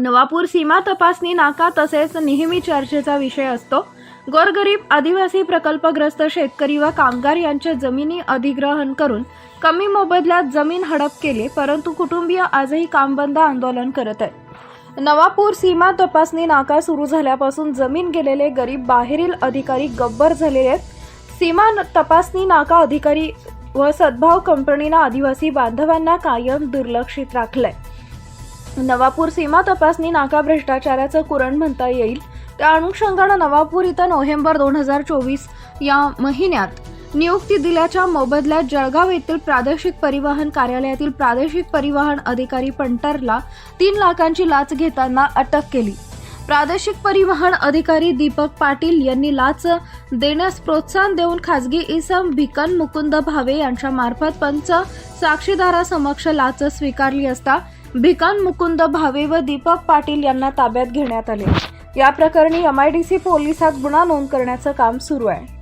नवापूर सीमा तपासणी नाका तसेच नेहमी चर्चेचा विषय असतो. गोरगरीब आदिवासी प्रकल्पग्रस्त शेतकरी व कामगार यांच्या जमिनी अधिग्रहण करून कमी मोबदल्यात जमीन हडप केले परंतु कुटुंबीय आजही कामबंद आंदोलन करत आहे नवापूर सीमा तपासणी नाका सुरू झाल्यापासून जमीन गेलेले गरीब बाहेरील अधिकारी गब्बर झालेले आहेत. सीमा न- तपासणी नाका अधिकारी व सद्भाव कंपनीनं आदिवासी बांधवांना कायम दुर्लक्षित राखलंय. नवापूर सीमा तपासणी नाका भ्रष्टाचाराचं कुरण म्हणता येईल. त्या अनुषंगानं नवापूर इथं नोव्हेंबर दोन हजार चोवीस या महिन्यात नियुक्ती दिल्याच्या मोबदल्यात जळगाव येथील प्रादेशिक परिवहन कार्यालयातील प्रादेशिक परिवहन अधिकारी पंटरला तीन लाखांची लाच घेताना अटक केली. प्रादेशिक परिवहन अधिकारी दीपक पाटील यांनी लाच देण्यास प्रोत्साहन देऊन खासगी इसम भिकन मुकुंद भावे यांच्या मार्फत पंच साक्षीदारासमक्ष लाच स्वीकारली असता भिकान मुकुंद भावे व दीपक पाटील यांना ताब्यात घेण्यात आले. या प्रकरणी एमआयडीसी पोलिसात गुन्हा नोंद करण्याचं काम सुरू आहे.